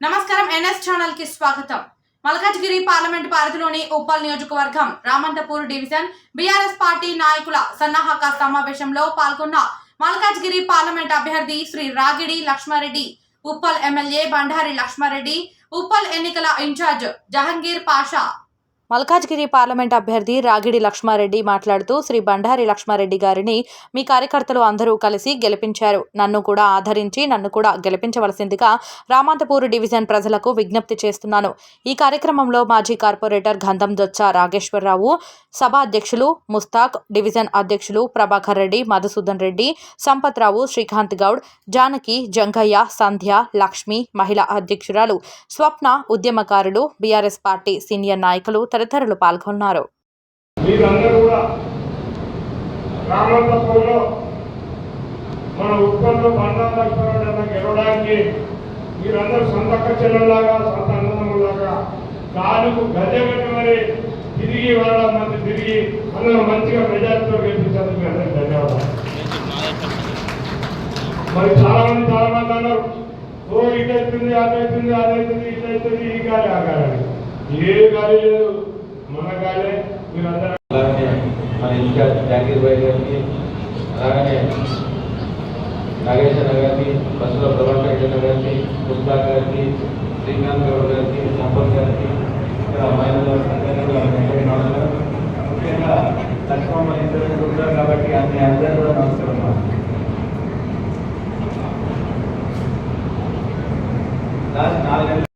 నమస్కారం ఎన్ఎస్ ఛానల్కి స్వాగతం. మల్కాజ్గిరి పార్లమెంట్ పరిధిలోని ఉప్పల్ నియోజకవర్గం రామంతపూర్ డివిజన్ బీఆర్ఎస్ పార్టీ నాయకుల సన్నాహక సమావేశంలో పాల్గొన్న మల్కాజ్గిరి పార్లమెంట్ అభ్యర్థి శ్రీ రాగిడి లక్ష్మారెడ్డి ఉప్పల్ ఎమ్మెల్యే బండారి లక్ష్మారెడ్డి ఉప్పల్ ఎన్నికల ఇన్ఛార్జ్ జహంగీర్ పాషా మల్కాజ్గిరి పార్లమెంట్ అభ్యర్థి రాగిడి లక్ష్మారెడ్డి మాట్లాడుతూ శ్రీ బండారి లక్ష్మారెడ్డి గారిని మీ కార్యకర్తలు అందరూ కలిసి గెలిపించారు. నన్ను కూడా ఆదరించి నన్ను కూడా గెలిపించవలసిందిగా రామాంతపూర్ డివిజన్ ప్రజలకు విజ్ఞప్తి చేస్తున్నాను. ఈ కార్యక్రమంలో మాజీ కార్పొరేటర్ గంధం దొచ్చ రాగేశ్వరరావు సభ అధ్యక్షులు ముస్తాక్ డివిజన్ అధ్యక్షులు ప్రభాకర్ రెడ్డి మధుసూదన్ రెడ్డి సంపత్ రావు శ్రీకాంత్ గౌడ్ జానకి జంగయ్య సంధ్య లక్ష్మి మహిళా అధ్యక్షురాలు స్వప్న ఉద్యమకారులు బీఆర్ఎస్ పార్టీ సీనియర్ నాయకులు తదితరులు పాల్గొన్నారు. కూడా మన ఉప్పల్లో బండారు గెలవడానికి మీరందరూ సొంతక్క చెల్లెల్లాగా సొంత అన్నదమ్ములాగా కాలుకు గజగట్టి మరి తిరిగి వాళ్ళ మంది తిరిగి అందరూ మంచిగా మెజార్టీతో గెలిపించారు మీ ధన్యవాదాలు. మరి చాలా మంది చాలా మంది అన్నారు ఓ ఇటైతుంది అదైతుంది అదైతుంది ఇటైతుంది ఈ గాలి ఆ గాలి ఏ గాలి లేదు. જાગીરભાઈ ગઢવી અને નાગેશનગરથી બસરો પ્રભાકરનગરથી પુષ્પાગરથી శ్రీకాంతగౌడ్గర్కి సంపత్ గారికి ఇక్కడ నమస్కారం ముఖ్యంగా లక్ష్మమ్మ ఇద్దరు ఉంటారు కాబట్టి అన్ని అందరూ కూడా నమస్కారం లాస్ట్ నాలుగు